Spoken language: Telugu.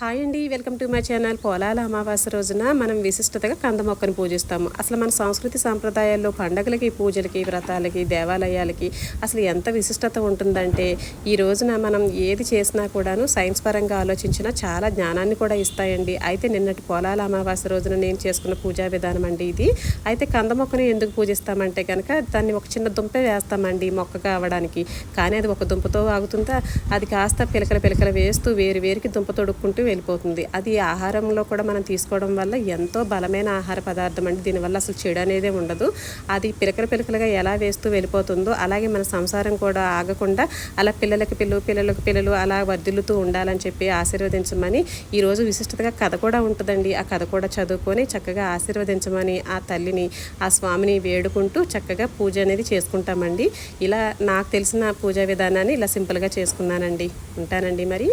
హాయ్ అండి వెల్కమ్ టు మై ఛానల్. పొలాల అమావాస్య రోజున మనం విశిష్టతగా కంద మొక్కను పూజిస్తాము. అసలు మన సంస్కృతి సాంప్రదాయాల్లో పండగలకి పూజలకి వ్రతాలకి దేవాలయాలకి అసలు ఎంత విశిష్టత ఉంటుందంటే ఈ రోజున మనం ఏది చేసినా కూడాను సైన్స్ పరంగా ఆలోచించినా చాలా జ్ఞానాన్ని కూడా ఇస్తాయండి. అయితే నిన్నటి పొలాల అమావాస్య రోజున నేను చేసుకున్న పూజా విధానం అండి ఇది. అయితే కంద మొక్కను ఎందుకు పూజిస్తామంటే కనుక దాన్ని ఒక చిన్న దుంపే వేస్తామండి మొక్క కావడానికి కానీ అది ఒక దుంపతో ఆగుతుందా? అది కాస్త పిలకల పిలకల వేస్తూ వేరు వేరుకి దుంప తొడుక్కుంటూ వెళ్ళిపోతుంది. అది ఆహారంలో కూడా మనం తీసుకోవడం వల్ల ఎంతో బలమైన ఆహార పదార్థం అండి. దీనివల్ల అసలు చెడు అనేది ఉండదు. అది పిలకల పిలకలుగా ఎలా వేస్తూ వెళ్ళిపోతుందో అలాగే మన సంసారం కూడా ఆగకుండా అలా పిల్లలకి పిల్లలు పిల్లలకు పిల్లలు అలా వర్ధిల్లుతూ ఉండాలని చెప్పి ఆశీర్వదించమని ఈరోజు విశిష్టతగా కథ కూడా ఉంటుందండి. ఆ కథ కూడా చదువుకొని చక్కగా ఆశీర్వదించమని ఆ తల్లిని ఆ స్వామిని వేడుకుంటూ చక్కగా పూజ అనేది చేసుకుంటామండి. ఇలా నాకు తెలిసిన పూజా విధానాన్ని ఇలా సింపుల్గా చేసుకున్నానండి. ఉంటానండి మరి.